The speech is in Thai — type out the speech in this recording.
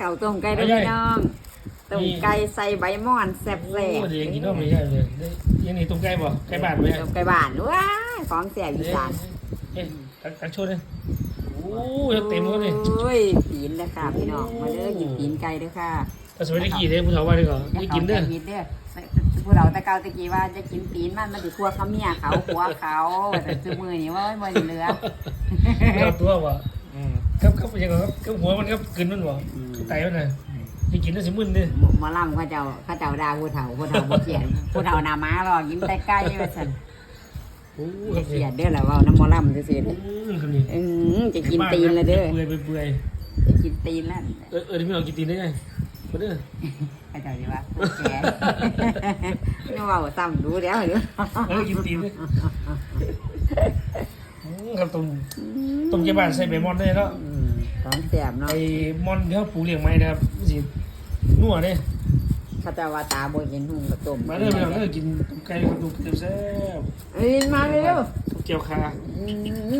ข้าวต้มไก่ด้วยพี่น้องต้มไก่ใส่ใบม่อนแซ่บโอ้แซ่บเดี๋ยวกินน้องไม่ใช่เลยยังนี่ตุ้มไก่บ่ไก่บ้านไหมต้มไก่บ้านว้ายของแซ่บอีสานเอ๊ะตักตักโชว์เลยโอ้ยเต็มเลยโอ้ยปีนเลยค่ะพี่น้องมาเด้อกินปีนไก่เด้อค่ะถ้าสมัยตะกี้เด้ผู้เฒ่าว่าดีกว่านี่กินเด้ออย่ากินเด้อผู้เราแต่เก่าตะกี้ว่าจะกินปีนมันมันสิคั่วข้าวเมียเขาหัวเขาแต่ซื้อมือนี่ว่ามันบ่เหลือเราตัวว่า ครับครับยังไงครับครับหัวมันครับกึนมันบ่ไตมันน่ะนี่กินได้สิมึนเด้อหมาล่ำเขาเจ้าเขาเจ้าด่าผู้เฒ่าผู้เฒ่าบ่เขียนผู้เฒ่าหน้าม้ารอกินแต่ไก่ว่าซั่นโอ้จะเขียนเด้อล่ะเว้าน้ำหมอล่ำซื่อๆอืมคนนี้อืมจะกินตีนเลยเด้อเปื่อยเปื่อยจะกินตีนแล้วเออเออที่ไม่เอากินตีนได้ไงมาเด้อเขาเจ้าดีว่าผู้แก่นี่เว่าซ้ำดูแล้วเดี๋ยวเออกินตีนเลยครับต้มต้มเจ้าบ้านใส่ใบมอนได้แล้วอืม ของแซ่บเนาะไอ้มอนที่เขาปลูกเลี้ยงไม้นะครับสินัวเด้เขาเจ้าว่าตาบ่เห็นหุ่งกระต้มมาเด้อมาเด้อกินไก่กับตุ้มแซ่บเอ้ยมาเร็วๆทุกเจียวคาๆอืม